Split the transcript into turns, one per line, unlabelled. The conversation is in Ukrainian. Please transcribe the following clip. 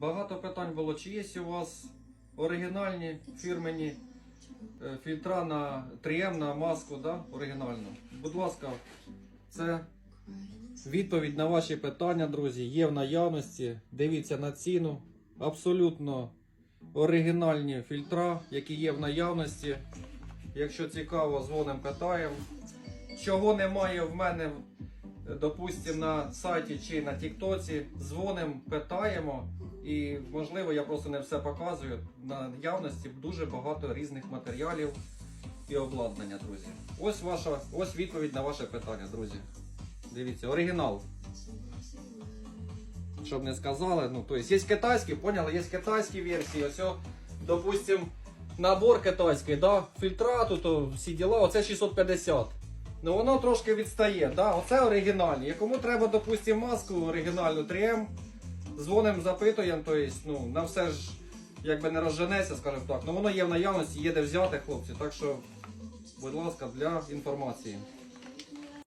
Багато питань було, чи є у вас оригінальні фірмені е, фільтра на 3М на маску, да? оригінальну. Будь ласка, це відповідь на ваші питання, друзі. Є в наявності. Дивіться на ціну. Абсолютно оригінальні фільтра, які є в наявності. Якщо цікаво, дзвонимо, питаємо. Чого немає в мене, допустимо, на сайті чи на Тіктоці, дзвонимо, питаємо. І можливо, я просто не все показую. На наявності дуже багато різних матеріалів і обладнання, друзі. Ось ваша, ось відповідь на ваше питання, друзі. Дивіться, оригінал. Щоб не сказали, ну, то есть є китайські, поняли, є китайські версії. Ось, допустим, набор китайський, да? фільтра, тут всі діла, оце 650. Ну воно трошки відстає, да? оце оригінальні. Якому треба, допустимо, маску оригінальну 3М, Дзвоним, запитуємо, то есть, ну, на все ж якби не розженеться, скажімо так. Ну воно є в наявності, є де взяти, хлопці. Так що, будь ласка, для інформації.